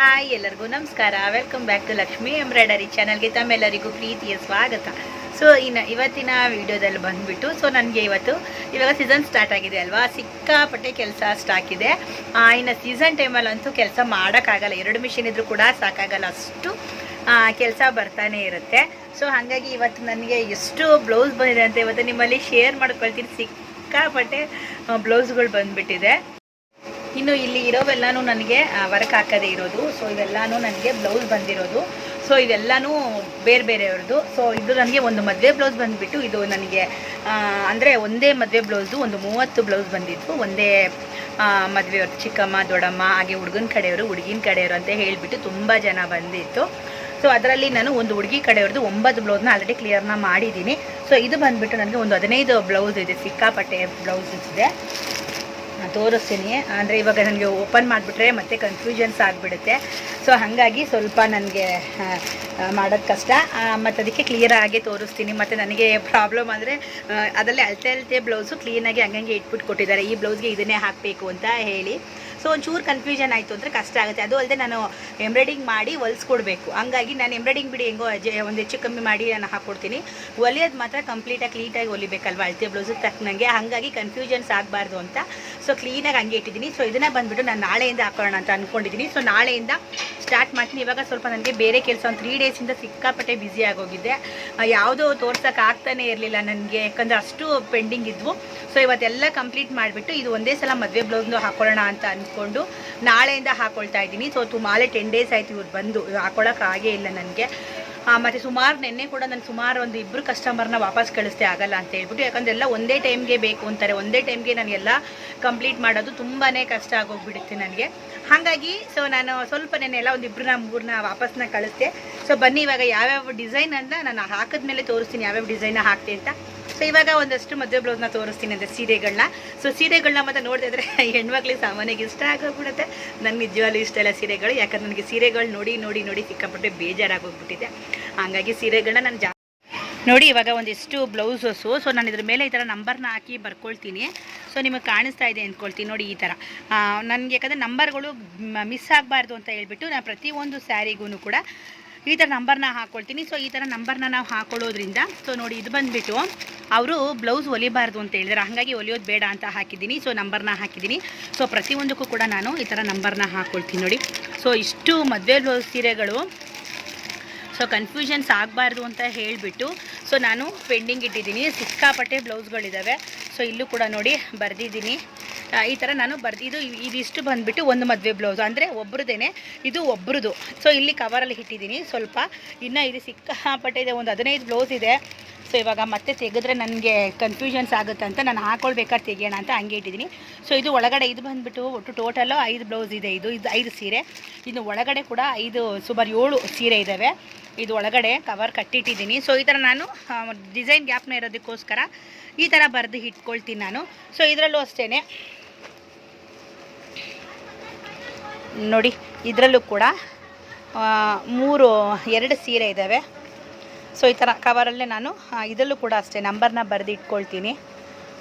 Hi ಎಲ್ಲರಿಗೂ ನಮಸ್ಕಾರ. Welcome back to Lakshmi embroidery ಚಾನಲ್ಗೆ ತಮ್ಮೆಲ್ಲರಿಗೂ ಪ್ರೀತಿಯ ಸ್ವಾಗತ. ಸೊ ಇನ್ನು ಇವತ್ತಿನ ವಿಡಿಯೋದಲ್ಲಿ ಬಂದುಬಿಟ್ಟು ಸೊ ನನಗೆ ಇವತ್ತು, ಇವಾಗ ಸೀಸನ್ ಸ್ಟಾರ್ಟ್ ಆಗಿದೆ ಅಲ್ವಾ? ಸಿಕ್ಕಾಪಟ್ಟೆ ಕೆಲಸ ಸ್ಟಾಕ್ ಇದೆ. ಇನ್ನು ಸೀಸನ್ ಟೈಮಲ್ಲಂತೂ ಕೆಲಸ ಮಾಡೋಕ್ಕಾಗಲ್ಲ. ಎರಡು ಮಿಷಿನ್ ಇದ್ರೂ ಕೂಡ ಸಾಕಾಗಲ್ಲ. ಅಷ್ಟು ಕೆಲಸ ಬರ್ತಾನೆ ಇರುತ್ತೆ. ಸೊ ಹಾಗಾಗಿ ಇವತ್ತು ನನಗೆ ಎಷ್ಟು ಬ್ಲೌಸ್ ಬಂದಿದೆ ಅಂತ ಇವತ್ತು ನಿಮ್ಮಲ್ಲಿ ಶೇರ್ ಮಾಡ್ಕೊಳ್ತೀನಿ. ಸಿಕ್ಕಾಪಟ್ಟೆ ಬ್ಲೌಸ್ಗಳು ಬಂದುಬಿಟ್ಟಿದೆ. ಇನ್ನು ಇಲ್ಲಿ ಇರೋವೆಲ್ಲನೂ ನನಗೆ ವರ್ಕ್ ಹಾಕದೇ ಇರೋದು. ಸೊ ಇವೆಲ್ಲನೂ ನನಗೆ ಬ್ಲೌಸ್ ಬಂದಿರೋದು. ಸೊ ಇದೆಲ್ಲಾನು ಬೇರೆ ಬೇರೆಯವ್ರದ್ದು. ಸೊ ಇದು ನನಗೆ ಒಂದು ಮದುವೆ ಬ್ಲೌಸ್ ಬಂದುಬಿಟ್ಟು, ಇದು ನನಗೆ ಅಂದರೆ ಒಂದೇ ಮದುವೆ ಬ್ಲೌಸು ಒಂದು ಮೂವತ್ತು ಬ್ಲೌಸ್ ಬಂದಿತ್ತು. ಒಂದೇ ಮದುವೆಯವ್ರದ್ದು ಚಿಕ್ಕಮ್ಮ, ದೊಡ್ಡಮ್ಮ, ಹಾಗೆ ಹುಡುಗನ ಕಡೆಯವರು, ಹುಡುಗಿನ ಕಡೆಯವರು ಅಂತ ಹೇಳಿಬಿಟ್ಟು ತುಂಬ ಜನ ಬಂದಿತ್ತು. ಸೊ ಅದರಲ್ಲಿ ನಾನು ಒಂದು ಹುಡುಗಿ ಕಡೆಯವ್ರದ್ದು ಒಂಬತ್ತು ಬ್ಲೌಸ್ನ ಆಲ್ರೆಡಿ ಕ್ಲಿಯರ್ನ ಮಾಡಿದ್ದೀನಿ. ಸೊ ಇದು ಬಂದುಬಿಟ್ಟು ನನಗೆ ಒಂದು ಹದಿನೈದು ಬ್ಲೌಸ್ ಇದೆ. ಸಿಕ್ಕಾಪಟ್ಟೆ ಬ್ಲೌಸಸ್ ಇದೆ. ತೋರಿಸ್ತೀನಿ. ಅಂದರೆ ಇವಾಗ ನನಗೆ ಓಪನ್ ಮಾಡಿಬಿಟ್ರೆ ಮತ್ತೆ ಕನ್ಫ್ಯೂಷನ್ಸ್ ಆಗಿಬಿಡುತ್ತೆ. ಸೊ ಹಾಗಾಗಿ ಸ್ವಲ್ಪ ನನಗೆ ಮಾಡೋದು ಕಷ್ಟ. ಮತ್ತು ಅದಕ್ಕೆ ಕ್ಲಿಯರಾಗಿ ತೋರಿಸ್ತೀನಿ. ಮತ್ತು ನನಗೆ ಪ್ರಾಬ್ಲಮ್ ಅಂದರೆ ಅದರಲ್ಲಿ ಅಳತೆ ಅಳತೆ ಬ್ಲೌಸು ಕ್ಲೀನಾಗಿ ಹಂಗಂಗೆ ಇಟ್ಬಿಟ್ಟು ಕೊಟ್ಟಿದ್ದಾರೆ. ಈ ಬ್ಲೌಸ್ಗೆ ಇದನ್ನೇ ಹಾಕಬೇಕು ಅಂತ ಹೇಳಿ. ಸೊ ಒಂಚೂರು ಕನ್ಫ್ಯೂಷನ್ ಆಯಿತು ಅಂದರೆ ಕಷ್ಟ ಆಗುತ್ತೆ. ಅದು ಅಲ್ಲದೆ ನಾನು ಎಂಬ್ರಾಯ್ಡಿಂಗ್ ಮಾಡಿ ಹೊಲ್ಸ್ಕೊಡ್ಬೇಕು ಹಂಗಾಗಿ ನಾನು ಎಂಬ್ರಾಯ್ಡಿಂಗ್ ಬಿಡಿ ಹೆಂಗೋ ಒಂದು ಹೆಚ್ಚು ಕಮ್ಮಿ ಮಾಡಿ ನಾನು ಹಾಕ್ಕೊಡ್ತೀನಿ ಹೊಲಿಯೋದು ಮಾತ್ರ ಕಂಪ್ಲೀಟಾಗಿ ಕ್ಲೀಟಾಗಿ ಹೊಲಿಬೇಕಲ್ವ ಅಳತೆ ಬ್ಲೌಸಿಗೆ ತಕ್ಕನಂಗೆ ಹಾಗಾಗಿ ಕನ್ಫ್ಯೂಷನ್ಸ್ ಆಗಬಾರ್ದು ಅಂತ. ಸೊ ಕ್ಲೀನಾಗಿ ಹಂಗೆ ಇಟ್ಟಿದ್ದೀನಿ. ಸೊ ಇದನ್ನು ಬಂದುಬಿಟ್ಟು ನಾನು ನಾಳೆಯಿಂದ ಹಾಕೋಣ ಅಂತ ಅಂದ್ಕೊಂಡಿದ್ದೀನಿ ಸೊ ನಾಳೆಯಿಂದ ಸ್ಟಾರ್ಟ್ ಮಾಡ್ತೀನಿ. ಇವಾಗ ಸ್ವಲ್ಪ ನನಗೆ ಬೇರೆ ಕೆಲಸ ಒಂದು ತ್ರೀ ಡೇಸಿಂದ ಸಿಕ್ಕಾಪಟ್ಟೆ ಬ್ಯುಸಿ ಆಗೋಗಿದ್ದೆ ಯಾವುದೋ ತೋರ್ಸೋಕೆ ಆಗ್ತಾನೇ ಇರಲಿಲ್ಲ ನನಗೆ. ಯಾಕಂದರೆ ಅಷ್ಟು ಪೆಂಡಿಂಗ್ ಇದ್ವು. ಸೊ ಇವತ್ತೆಲ್ಲ ಕಂಪ್ಲೀಟ್ ಮಾಡಿಬಿಟ್ಟು ಇದು ಒಂದೇ ಸಲ ಮದುವೆ ಬ್ಲೌಸ್ನು ಹಾಕೊಳ್ಳೋಣ ಅಂತ ಅಂದ್ಕೊಂಡು ನಾಳೆಯಿಂದ ಹಾಕೊಳ್ತಾ ಇದ್ದೀನಿ. ಸೊ ತುಮಾಲೆ ಟೆನ್ ಡೇಸ್ ಆಯಿತು ಇವ್ರು ಬಂದು ಹಾಕೊಳ್ಳೋಕ್ಕಾಗೇ ಇಲ್ಲ ನನಗೆ. ಮತ್ತು ಸುಮಾರು ನೆನ್ನೆ ಕೂಡ ನಾನು ಸುಮಾರು ಒಂದು ಇಬ್ಬರು ಕಸ್ಟಮರ್ನ ವಾಪಸ್ ಕಳಿಸ್ತೆ ಆಗಲ್ಲ ಅಂತ ಹೇಳ್ಬಿಟ್ಟು, ಯಾಕಂದ್ರೆ ಎಲ್ಲ ಒಂದೇ ಟೈಮ್ಗೆ ಬೇಕು ಅಂತಾರೆ. ಒಂದೇ ಟೈಮ್ಗೆ ನಾನು ಎಲ್ಲ ಕಂಪ್ಲೀಟ್ ಮಾಡೋದು ತುಂಬಾ ಕಷ್ಟ ಆಗೋಗ್ಬಿಡುತ್ತೆ ನನಗೆ. ಹಾಗಾಗಿ ಸೊ ನಾನು ಸ್ವಲ್ಪ ನೆನ್ನೆ ಎಲ್ಲ ಒಂದು ಇಬ್ಬರನ್ನ ಮೂರನ್ನ ವಾಪಸ್ನ ಕಳಿಸ್ದೆ. ಸೊ ಬನ್ನಿ, ಇವಾಗ ಯಾವ್ಯಾವ ಡಿಸೈನ್ ಅಂತ ನಾನು ಹಾಕಿದ್ಮೇಲೆ ತೋರಿಸ್ತೀನಿ, ಯಾವ್ಯಾವ ಡಿಸೈನ್ ಹಾಕ್ತೆ ಅಂತ. ಸೊ ಇವಾಗ ಒಂದಷ್ಟು ಮದುವೆ ಬ್ಲೌಸ್ನ ತೋರಿಸ್ತೀನಿ ಅಂದರೆ ಸೀರೆಗಳನ್ನ ಸೊ ಸೀರೆಗಳನ್ನ ಮತ್ತೆ ನೋಡ್ತಾ ಇದ್ರೆ ಹೆಣ್ಮಕ್ಳಿಗೆ ಸಾಮಾನ್ಯವಾಗಿ ಇಷ್ಟ ಆಗೋಗ್ಬಿಡುತ್ತೆ. ನನಗೆ ನಿಜವಾಗ್ಲೂ ಇಷ್ಟ ಇಲ್ಲ ಸೀರೆಗಳು, ಯಾಕಂದ್ರೆ ನನಗೆ ಸೀರೆಗಳು ನೋಡಿ ನೋಡಿ ನೋಡಿ ಸಿಕ್ಕಾಪಟ್ಟೆ ಬೇಜಾರಾಗೋಗ್ಬಿಟ್ಟಿದೆ ಹಾಗಾಗಿ ಸೀರೆಗಳನ್ನ ನಾನು ಜಾ ನೋಡಿ, ಇವಾಗ ಒಂದಿಷ್ಟು ಬ್ಲೌಸಸ್ಸು ಸೊ ನಾನು ಇದ್ರ ಮೇಲೆ ಈ ಥರ ನಂಬರ್ನ ಹಾಕಿ ಬರ್ಕೊಳ್ತೀನಿ. ಸೊ ನಿಮಗೆ ಕಾಣಿಸ್ತಾ ಇದೆ ಅಂದ್ಕೊಳ್ತೀನಿ ನೋಡಿ ಈ ಥರ ನನಗೆ ಯಾಕಂದರೆ ನಂಬರ್ಗಳು ಮಿಸ್ ಆಗಬಾರ್ದು ಅಂತ ಹೇಳ್ಬಿಟ್ಟು ನಾನು ಪ್ರತಿಯೊಂದು ಸ್ಯಾರಿಗೂ ಕೂಡ ಈ ಥರ ನಂಬರ್ನ ಹಾಕ್ಕೊಳ್ತೀನಿ ಸೊ ಈ ಥರ ನಂಬರ್ನ ನಾವು ಹಾಕೊಳ್ಳೋದ್ರಿಂದ ಸೊ ನೋಡಿ ಇದು ಬಂದುಬಿಟ್ಟು ಅವರು ಬ್ಲೌಸ್ ಹೊಲಿಬಾರ್ದು ಅಂತ ಹೇಳಿದ್ರೆ. ಹಾಗಾಗಿ ಹೊಲಿಯೋದು ಬೇಡ ಅಂತ ಹಾಕಿದ್ದೀನಿ. ಸೊ ನಂಬರ್ನ ಹಾಕಿದ್ದೀನಿ. ಸೊ ಪ್ರತಿಯೊಂದಕ್ಕೂ ಕೂಡ ನಾನು ಈ ಥರ ನಂಬರ್ನ ಹಾಕ್ಕೊಳ್ತೀನಿ ನೋಡಿ. ಸೊ ಇಷ್ಟು ಮದುವೆ ಬ್ಲೌಸ್ ಸೀರೆಗಳು ಸೊ ಕನ್ಫ್ಯೂಷನ್ಸ್ ಆಗಬಾರ್ದು ಅಂತ ಹೇಳಿಬಿಟ್ಟು ಸೊ ನಾನು ಪೆಂಡಿಂಗ್ ಇಟ್ಟಿದ್ದೀನಿ. ಸಿಕ್ಕಾಪಟ್ಟೆ ಬ್ಲೌಸ್ಗಳಿದ್ದಾವೆ ಸೊ ಇಲ್ಲೂ ಕೂಡ ನೋಡಿ ಬರೆದಿದ್ದೀನಿ. ಈ ಥರ ನಾನು ಬರೆದಿದ್ದು ಇದಿಷ್ಟು ಬಂದುಬಿಟ್ಟು ಒಂದು ಮದುವೆ ಬ್ಲೌಸ್. ಅಂದರೆ ಒಬ್ರದೇನೆ, ಇದು ಒಬ್ರದ್ದು ಸೊ ಇಲ್ಲಿ ಕವರಲ್ಲಿ ಇಟ್ಟಿದ್ದೀನಿ. ಸ್ವಲ್ಪ ಇನ್ನು ಇದು ಸಿಕ್ಕಾಪಟ್ಟೆ ಇದೆ. ಒಂದು ಹದಿನೈದು ಬ್ಲೌಸ್ ಇದೆ. ಸೊ ಇವಾಗ ಮತ್ತೆ ತೆಗೆದ್ರೆ ನನಗೆ ಕನ್ಫ್ಯೂಷನ್ಸ್ ಆಗುತ್ತೆ ಅಂತ ನಾನು ಹಾಕೊಳ್ಬೇಕಾದ್ರೆ ತೆಗಿಯೋಣ ಅಂತ ಹಂಗೆ ಇಟ್ಟಿದ್ದೀನಿ. ಸೊ ಇದು ಒಳಗಡೆ ಇದು ಬಂದುಬಿಟ್ಟು ಒಟ್ಟು ಟೋಟಲು ಐದು ಬ್ಲೌಸ್ ಇದೆ ಇದು ಇದು ಐದು ಸೀರೆ. ಇನ್ನು ಒಳಗಡೆ ಕೂಡ ಐದು ಸುಮಾರು ಏಳು ಸೀರೆ ಇದ್ದಾವೆ ಇದು ಒಳಗಡೆ ಕವರ್ ಕಟ್ಟಿಟ್ಟಿದ್ದೀನಿ. ಸೊ ಈ ಥರ ನಾನು ಡಿಸೈನ್ ಗ್ಯಾಪ್ನ ಇರೋದಕ್ಕೋಸ್ಕರ ಈ ಥರ ಬರೆದು ಇಟ್ಕೊಳ್ತೀನಿ ನಾನು. ಸೊ ಇದರಲ್ಲೂ ಅಷ್ಟೇ ನೋಡಿ, ಇದರಲ್ಲೂ ಕೂಡ ಮೂರು, ಎರಡು ಸೀರೆ ಇದ್ದಾವೆ ಸೊ, ಈ ಥರ ಕವರಲ್ಲೇ ನಾನು ಇದರಲ್ಲೂ ಕೂಡ ಅಷ್ಟೇ ನಂಬರ್ನ ಬರೆದು ಇಟ್ಕೊಳ್ತೀನಿ.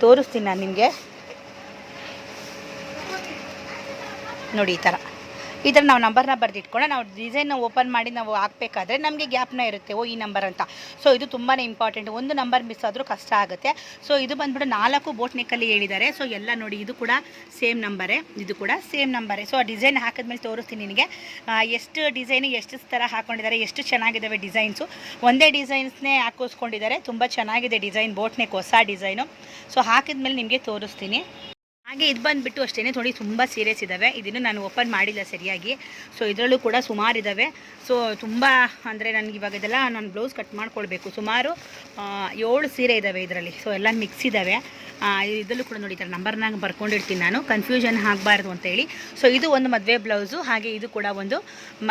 ತೋರಿಸ್ತೀನಿ ನಾನು ನಿಮಗೆ. ನೋಡಿ, ಈ ಥರ ಈ ಥರ ನಾವು ನಂಬರ್ನ ಬರೆದಿಟ್ಕೊಂಡು ನಾವು ಡಿಸೈನ್ನ ಓಪನ್ ಮಾಡಿ ನಾವು ಹಾಕಬೇಕಾದ್ರೆ ನಮಗೆ ಗ್ಯಾಪ್ನ ಇರುತ್ತೆ. ಓ, ಈ ನಂಬರ್ ಅಂತ. ಸೊ ಇದು ತುಂಬಾ ಇಂಪಾರ್ಟೆಂಟ್ ಒಂದು ನಂಬರ್ ಮಿಸ್ ಆದರೂ ಕಷ್ಟ ಆಗುತ್ತೆ. ಸೊ ಇದು ಬಂದ್ಬಿಟ್ಟು ನಾಲ್ಕು ಬೋಟ್ ನೆಕ್ಕಲ್ಲಿ ಹೇಳಿದ್ದಾರೆ. ಸೊ ಎಲ್ಲ ನೋಡಿ, ಇದು ಕೂಡ ಸೇಮ್ ನಂಬರೇ ಇದು ಕೂಡ ಸೇಮ್ ನಂಬರೇ ಸೊ ಆ ಡಿಸೈನ್ ಹಾಕಿದ್ಮೇಲೆ ತೋರಿಸ್ತೀನಿ ನಿನಗೆ. ಎಷ್ಟು ಡಿಸೈನ್ ಎಷ್ಟು ಥರ ಹಾಕ್ಕೊಂಡಿದ್ದಾರೆ ಎಷ್ಟು ಚೆನ್ನಾಗಿದ್ದಾವೆ ಡಿಸೈನ್ಸು ಒಂದೇ ಡಿಸೈನ್ಸ್ನೇ ಹಾಕೋಸ್ಕೊಂಡಿದ್ದಾರೆ. ತುಂಬ ಚೆನ್ನಾಗಿದೆ ಡಿಸೈನ್ ಬೋಟ್ನೆಕ್ ಹೊಸ ಡಿಸೈನು ಸೊ ಹಾಕಿದ್ಮೇಲೆ ನಿಮಗೆ ತೋರಿಸ್ತೀನಿ. ಹಾಗೆ ಇದು ಬಂದುಬಿಟ್ಟು ಅಷ್ಟೇ ನೋಡಿ ತುಂಬ ಸೀರಿಯಸ್ ಇದ್ದಾವೆ ಇದನ್ನು ನಾನು ಓಪನ್ ಮಾಡಿಲ್ಲ ಸರಿಯಾಗಿ. ಸೊ ಇದರಲ್ಲೂ ಕೂಡ ಸುಮಾರು ಇದ್ದಾವೆ ಸೊ ತುಂಬ ಅಂದರೆ ನನಗೆ ಇವಾಗ ಇದೆಲ್ಲ ನಾನು ಬ್ಲೌಸ್ ಕಟ್ ಮಾಡ್ಕೊಳ್ಬೇಕು. ಸುಮಾರು ಏಳು ಸೀರೆ ಇದ್ದಾವೆ ಇದರಲ್ಲಿ. ಸೊ ಎಲ್ಲ ಮಿಕ್ಸ್ ಇದ್ದಾವೆ ಇದರಲ್ಲೂ ಕೂಡ ನೋಡಿ ಥರ ನಂಬರ್ನಾಗ ಬರ್ಕೊಂಡಿರ್ತೀನಿ ನಾನು. ಕನ್ಫ್ಯೂಷನ್ ಆಗಬಾರ್ದು ಅಂತೇಳಿ ಸೊ ಇದು ಒಂದು ಮದುವೆ ಬ್ಲೌಸು. ಹಾಗೆ ಇದು ಕೂಡ ಒಂದು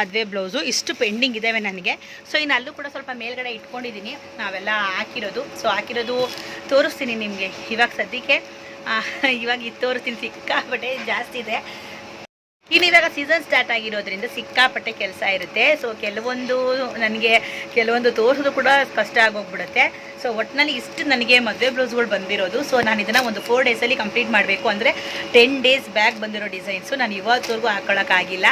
ಮದುವೆ ಬ್ಲೌಸು. ಇಷ್ಟು ಪೆಂಡಿಂಗ್ ಇದ್ದಾವೆ ನನಗೆ. ಸೊ ಇನ್ನು ಅಲ್ಲೂ ಕೂಡ ಸ್ವಲ್ಪ ಮೇಲ್ಗಡೆ ಇಟ್ಕೊಂಡಿದ್ದೀನಿ. ನಾವೆಲ್ಲ ಹಾಕಿರೋದು. ಸೊ ಹಾಕಿರೋದು ತೋರಿಸ್ತೀನಿ ನಿಮಗೆ ಇವಾಗ ಸದ್ಯಕ್ಕೆ. ಇವಾಗ ಇದು ತೋರಿಸ್ತೀನಿ ಸಿಕ್ಕಾಪಟ್ಟೆ ಜಾಸ್ತಿ ಇದೆ. ಇನ್ನು ಇವಾಗ ಸೀಸನ್ ಸ್ಟಾರ್ಟ್ ಆಗಿರೋದ್ರಿಂದ ಸಿಕ್ಕಾಪಟ್ಟೆ ಕೆಲಸ ಇರುತ್ತೆ. ಸೊ ಕೆಲವೊಂದು ನನಗೆ ಕೆಲವೊಂದು ತೋರಿಸೋದು ಕೂಡ ಕಷ್ಟ ಆಗೋಗ್ಬಿಡುತ್ತೆ. ಸೊ ಒಟ್ಟಿನಲ್ಲಿ ಇಷ್ಟು ನನಗೆ ಮದುವೆ ಬ್ಲೌಸ್ಗಳು ಬಂದಿರೋದು. ಸೊ ನಾನು ಇದನ್ನು ಒಂದು ಫೋರ್ ಡೇಸಲ್ಲಿ ಕಂಪ್ಲೀಟ್ ಮಾಡಬೇಕು ಅಂದರೆ ಟೆನ್ ಡೇಸ್ ಬ್ಯಾಕ್ ಬಂದಿರೋ ಡಿಸೈನ್ಸು ನಾನು ಇವತ್ತವರೆಗೂ ಹಾಕೊಳ್ಳೋಕ್ಕಾಗಿಲ್ಲ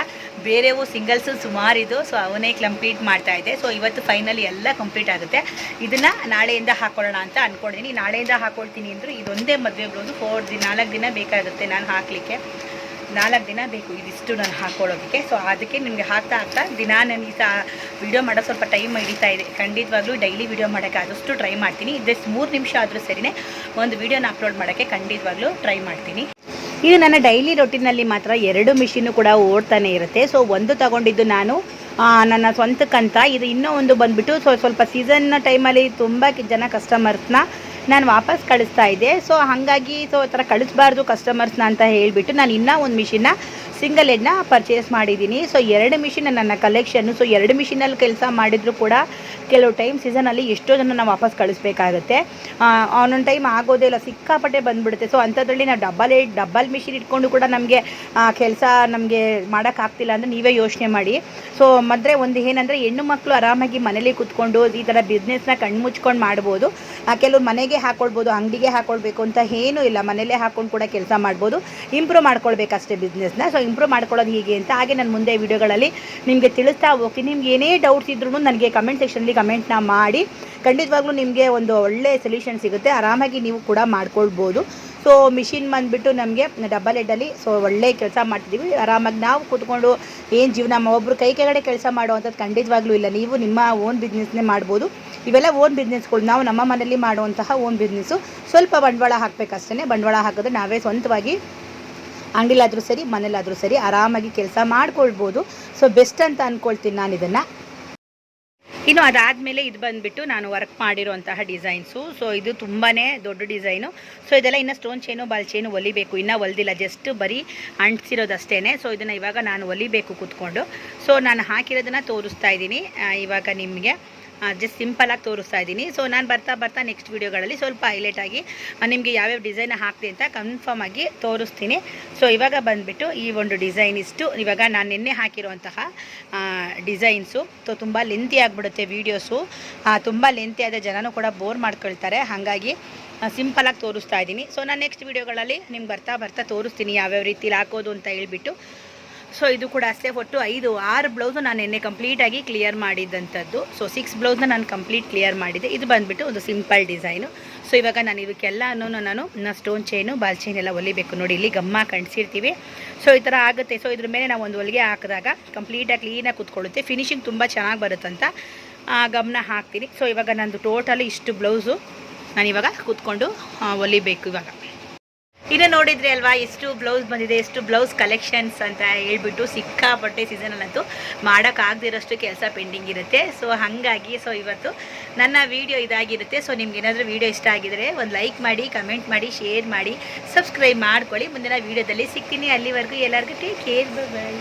ಬೇರೆವು ಸಿಂಗಲ್ಸು ಸುಮಾರಿದು ಸೊ ಅವನೇ ಕಂಪ್ಲೀಟ್ ಮಾಡ್ತಾ ಇದ್ದೆ. ಸೊ ಇವತ್ತು ಫೈನಲಿ ಎಲ್ಲ ಕಂಪ್ಲೀಟ್ ಆಗುತ್ತೆ. ಇದನ್ನು ನಾಳೆಯಿಂದ ಹಾಕೊಳ್ಳೋಣ ಅಂತ ಅಂದ್ಕೊಂಡಿದ್ದೀನಿ ನಾಳೆಯಿಂದ ಹಾಕೊಳ್ತೀನಿ ಅಂದರೂ ಇದೊಂದೇ ಮದುವೆ ಬ್ಲೌಸು ಫೋರ್ ದಿನ ನಾಲ್ಕು ದಿನ ಬೇಕಾಗುತ್ತೆ ನಾನು ಹಾಕಲಿಕ್ಕೆ. ನಾಲ್ಕು ದಿನ ಬೇಕು ಇದಿಷ್ಟು ನಾನು ಹಾಕೊಳ್ಳೋದಕ್ಕೆ. ಸೊ ಅದಕ್ಕೆ ನಿಮಗೆ ಹಾಕ್ತಾ ಹಾಕ್ತಾ ದಿನ ನನಗೆ ಸಹ ವಿಡಿಯೋ ಮಾಡೋ ಸ್ವಲ್ಪ ಟೈಮ್ ಹಿಡಿತಾ ಇದೆ. ಖಂಡಿತವಾಗ್ಲೂ ಡೈಲಿ ವಿಡಿಯೋ ಮಾಡೋಕ್ಕೆ ಆದಷ್ಟು ಟ್ರೈ ಮಾಡ್ತೀನಿ. ಜಸ್ಟ್ ಮೂರು ನಿಮಿಷ ಆದರೂ ಸರಿನೇ ಒಂದು ವಿಡಿಯೋನ ಅಪ್ಲೋಡ್ ಮಾಡೋಕ್ಕೆ ಖಂಡಿತವಾಗ್ಲೂ ಟ್ರೈ ಮಾಡ್ತೀನಿ. ಇದು ನನ್ನ ಡೈಲಿ ರೊಟೀನಲ್ಲಿ ಮಾತ್ರ ಎರಡು ಮಿಷಿನ್ನು ಕೂಡ ಓಡ್ತಾನೆ ಇರುತ್ತೆ. ಸೊ ಒಂದು ತಗೊಂಡಿದ್ದು ನಾನು ನನ್ನ ಸ್ವಂತಕ್ಕಂತ ಇದು ಇನ್ನೂ ಒಂದು ಬಂದುಬಿಟ್ಟು ಸೊ ಸ್ವಲ್ಪ ಸೀಸನ್ ಟೈಮಲ್ಲಿ ತುಂಬ ಜನ ಕಸ್ಟಮರ್ಸ್ನ ನಾನು ವಾಪಸ್ ಕಳಿಸ್ತಾ ಇದ್ದೆ. ಸೊ ಹಾಗಾಗಿ ಸೊ ಆ ಥರ ಕಳಿಸ್ಬಾರ್ದು ಕಸ್ಟಮರ್ಸ್ನ ಅಂತ ಹೇಳಿಬಿಟ್ಟು ನಾನು ಇನ್ನೂ ಒಂದು ಮಿಷಿನ್ನ ಸಿಂಗಲ್ ಹೆಡ್ನ ಪರ್ಚೇಸ್ ಮಾಡಿದ್ದೀನಿ. ಸೊ ಎರಡು ಮಿಷಿನ್ ನನ್ನ ಕಲೆಕ್ಷನ್ನು ಸೊ ಎರಡು ಮಿಷಿನಲ್ಲಿ ಕೆಲಸ ಮಾಡಿದರೂ ಕೂಡ ಕೆಲವು ಟೈಮ್ ಸೀಸನಲ್ಲಿ ಎಷ್ಟೋ ಜನ ನಾವು ವಾಪಸ್ ಕಳಿಸ್ಬೇಕಾಗುತ್ತೆ. ಒಂದೊಂದು ಟೈಮ್ ಆಗೋದೇ ಇಲ್ಲ, ಸಿಕ್ಕಾಪಟ್ಟೆ ಬಂದುಬಿಡುತ್ತೆ. ಸೊ ಅಂಥದ್ರಲ್ಲಿ ನಾವು ಡಬಲ್ ಏಟ್ ಡಬಲ್ ಮಿಷಿನ್ ಇಟ್ಕೊಂಡು ಕೂಡ ನಮಗೆ ಕೆಲಸ ನಮಗೆ ಮಾಡೋಕ್ಕಾಗ್ತಿಲ್ಲ ಅಂದರೆ ನೀವೇ ಯೋಚನೆ ಮಾಡಿ. ಸೊ ಮತ್ತೆ ಒಂದು ಏನಂದರೆ ಹೆಣ್ಣು ಮಕ್ಕಳು ಆರಾಮಾಗಿ ಮನೇಲಿ ಕೂತ್ಕೊಂಡು ಈ ಥರ ಬಿಸ್ನೆಸ್ನ ಕಣ್ಮುಚ್ಕೊಂಡು ಮಾಡ್ಬೋದು. ಕೆಲವ್ರು ಮನೆಗೆ ಹಾಕ್ಕೊಳ್ಬೋದು ಅಂಗಡಿಗೆ ಹಾಕ್ಕೊಳ್ಬೇಕು ಅಂತ ಏನೂ ಇಲ್ಲ. ಮನೇಲೇ ಹಾಕ್ಕೊಂಡು ಕೂಡ ಕೆಲಸ ಮಾಡ್ಬೋದು. ಇಂಪ್ರೂವ್ ಮಾಡ್ಕೊಳ್ಬೇಕಷ್ಟೇ ಬಿಸ್ನೆಸ್ನ ಸೊ ಇಂಪ್ರೂವ್ ಮಾಡ್ಕೊಳ್ಳೋದು ಹೀಗೆ ಅಂತ. ಹಾಗೆ ನಾನು ಮುಂದೆ ವಿಡಿಯೋಗಳಲ್ಲಿ ನಿಮಗೆ ತಿಳಿಸ್ತಾ ಹೋಗ್ತೀನಿ. ನಿಮ್ಗೆ ಏನೇ ಡೌಟ್ಸ್ ಇದ್ರೂ ನನಗೆ ಕಮೆಂಟ್ ಸೆಕ್ಷನಲ್ಲಿ ಕಮೆಂಟ್ನ ಮಾಡಿ. ಖಂಡಿತವಾಗ್ಲೂ ನಿಮಗೆ ಒಂದು ಒಳ್ಳೆ ಸೊಲ್ಯೂಷನ್ ಸಿಗುತ್ತೆ. ಆರಾಮಾಗಿ ನೀವು ಕೂಡ ಮಾಡ್ಕೊಳ್ಬೋದು. ಸೊ ಮಿಷಿನ್ ಬಂದುಬಿಟ್ಟು ನಮಗೆ ಡಬಲ್ ಹೆಡ್ಡಲ್ಲಿ ಸೊ ಒಳ್ಳೆ ಕೆಲಸ ಮಾಡ್ತಿದ್ದೀವಿ ಆರಾಮಾಗಿ ನಾವು ಕೂತ್ಕೊಂಡು ಏನು ಜೀವನ ಒಬ್ಬರು ಕೈ ಕೆಳಗಡೆ ಕೆಲಸ ಮಾಡುವಂಥದ್ದು ಖಂಡಿತವಾಗ್ಲೂ ಇಲ್ಲ. ನೀವು ನಿಮ್ಮ ಓನ್ ಬಿಸ್ನೆಸ್ನೇ ಮಾಡ್ಬೋದು. ಇವೆಲ್ಲ ಓನ್ ಬಿಸ್ನೆಸ್ಗಳು ನಾವು ನಮ್ಮ ಮನೆಯಲ್ಲಿ ಮಾಡುವಂತಹ ಓನ್ ಬಿಸ್ನೆಸ್ಸು ಸ್ವಲ್ಪ ಬಂಡವಾಳ ಹಾಕಬೇಕಷ್ಟೇ ಬಂಡವಾಳ ಹಾಕಿದ್ರೆ ನಾವೇ ಸ್ವಂತವಾಗಿ ಅಂಗಡಿಲಾದರೂ ಸರಿ, ಮನೇಲಾದರೂ ಸರಿ ಆರಾಮಾಗಿ ಕೆಲಸ ಮಾಡ್ಕೊಳ್ಬೋದು. ಸೊ ಬೆಸ್ಟ್ ಅಂತ ಅಂದ್ಕೊಳ್ತೀನಿ ನಾನು ಇದನ್ನು. ಇನ್ನು ಅದಾದಮೇಲೆ ಇದು ಬಂದುಬಿಟ್ಟು ನಾನು ವರ್ಕ್ ಮಾಡಿರುವಂತಹ ಡಿಸೈನ್ಸು ಸೊ ಇದು ತುಂಬಾ ದೊಡ್ಡ ಡಿಸೈನು ಸೊ ಇದೆಲ್ಲ ಇನ್ನು ಸ್ಟೋನ್ ಚೈನು ಬಾಲ್ ಚೈನು ಹೊಲಿಬೇಕು ಇನ್ನೂ ಹೊಲ್ದಿಲ್ಲ ಜಸ್ಟ್ ಬರೀ ಅಂಟಿಸಿರೋದಷ್ಟೇ ಸೊ ಇದನ್ನು ಇವಾಗ ನಾನು ಹೊಲಿಬೇಕು ಕೂತ್ಕೊಂಡು. ಸೊ ನಾನು ಹಾಕಿರೋದನ್ನು ತೋರಿಸ್ತಾ ಇದ್ದೀನಿ. ಇವಾಗ ನಿಮಗೆ. ಜಸ್ಟ್ ಸಿಂಪಲಾಗಿ ತೋರಿಸ್ತಾ ಇದ್ದೀನಿ. ಸೊ ನಾನು ಬರ್ತಾ ಬರ್ತಾ ನೆಕ್ಸ್ಟ್ ವೀಡಿಯೋಗಳಲ್ಲಿ ಸ್ವಲ್ಪ ಹೈಲೈಟಾಗಿ ನಿಮಗೆ ಯಾವ್ಯಾವ ಡಿಸೈನ್ ಹಾಕ್ತೀನಿ ಅಂತ ಕನ್ಫರ್ಮ್ ಆಗಿ ತೋರಿಸ್ತೀನಿ. ಸೊ ಇವಾಗ ಬಂದುಬಿಟ್ಟು ಈ ಒಂದು ಡಿಸೈನ್ ಇಷ್ಟು. ಇವಾಗ ನಾನು ನಿನ್ನೆ ಹಾಕಿರುವಂತಹ ಡಿಸೈನ್ಸು ಸೊ ತುಂಬ ಲೆಂತಿ ಆಗಿಬಿಡುತ್ತೆ ವೀಡಿಯೋಸು ತುಂಬ ಲೆಂತಿ ಆದ ಜನನೂ ಕೂಡ ಬೋರ್ ಮಾಡ್ಕೊಳ್ತಾರೆ. ಹಾಗಾಗಿ ಸಿಂಪಲಾಗಿ ತೋರಿಸ್ತಾ ಇದ್ದೀನಿ. ಸೊ ನಾನು ನೆಕ್ಸ್ಟ್ ವೀಡಿಯೋಗಳಲ್ಲಿ ನಿಮ್ಗೆ ಬರ್ತಾ ಬರ್ತಾ ತೋರಿಸ್ತೀನಿ ಯಾವ್ಯಾವ ರೀತಿಲಿ ಹಾಕೋದು ಅಂತ ಹೇಳ್ಬಿಟ್ಟು. ಸೊ ಇದು ಕೂಡ ಅಷ್ಟೇ ಒಟ್ಟು ಐದು ಆರು ಬ್ಲೌಸು ನಾನು ನಿನ್ನೆ ಕಂಪ್ಲೀಟಾಗಿ ಕ್ಲಿಯರ್ ಮಾಡಿದ್ದಂಥದ್ದು ಸೊ ಸಿಕ್ಸ್ ಬ್ಲೌಸ್ನ ನಾನು ಕಂಪ್ಲೀಟ್ ಕ್ಲಿಯರ್ ಮಾಡಿದೆ ಇದು ಬಂದುಬಿಟ್ಟು ಒಂದು ಸಿಂಪಲ್ ಡಿಸೈನು ಸೊ ಇವಾಗ ನಾನು ಇದಕ್ಕೆಲ್ಲನೂ ನಾನು ಸ್ಟೋನ್ ಚೈನು ಬಾಲ್ ಚೈನ್ ಎಲ್ಲ ಹೊಲಿಬೇಕು. ನೋಡಿ ಇಲ್ಲಿ ಗಮ್ಮ ಕಂಡಿಸಿರ್ತೀವಿ ಸೊ ಈ ಥರ ಆಗುತ್ತೆ. ಸೊ ಇದ್ರ ಮೇಲೆ ನಾವು ಒಂದು ಹೊಲಿಗೆ ಹಾಕಿದಾಗ ಕಂಪ್ಲೀಟಾಗಿ ಕ್ಲೀನಾಗಿ ಕೂತ್ಕೊಳ್ಳುತ್ತೆ. ಫಿನಿಶಿಂಗ್ ತುಂಬ ಚೆನ್ನಾಗಿ ಬರುತ್ತಂತ ಆ, ಗಮನ ಹಾಕ್ತೀನಿ. ಸೊ ಇವಾಗ ನಂದು ಟೋಟಲಿ ಇಷ್ಟು ಬ್ಲೌಸು ನಾನಿವಾಗ ಕೂತ್ಕೊಂಡು ಹೊಲಿಬೇಕು ಇವಾಗ. ಇನ್ನು ನೋಡಿದ್ರಿ ಅಲ್ವಾ ಎಷ್ಟು ಬ್ಲೌಸ್ ಬಂದಿದೆ ಎಷ್ಟು ಬ್ಲೌಸ್ ಕಲೆಕ್ಷನ್ಸ್ ಅಂತ ಹೇಳ್ಬಿಟ್ಟು ಸಿಕ್ಕಾಪಟ್ಟೆ ಸೀಸನಲ್ಲಂತೂ ಮಾಡೋಕ್ಕಾಗದಿರೋಷ್ಟು ಕೆಲಸ ಪೆಂಡಿಂಗ್ ಇರುತ್ತೆ. ಸೊ ಹಾಗಾಗಿ ಸೊ ಇವತ್ತು ನನ್ನ ವಿಡಿಯೋ ಇದಾಗಿರುತ್ತೆ. ಸೊ ನಿಮ್ಗೆ ಏನಾದರೂ ವಿಡಿಯೋ ಇಷ್ಟ ಆಗಿದರೆ ಒಂದು ಲೈಕ್ ಮಾಡಿ ಕಮೆಂಟ್ ಮಾಡಿ ಶೇರ್ ಮಾಡಿ ಸಬ್ಸ್ಕ್ರೈಬ್ ಮಾಡ್ಕೊಳ್ಳಿ. ಮುಂದಿನ ವೀಡಿಯೋದಲ್ಲಿ ಸಿಗ್ತೀನಿ. ಅಲ್ಲಿವರೆಗೂ ಎಲ್ಲರಿಗೂ ಟೇಕ್ ಕೇರ್ ಬೈ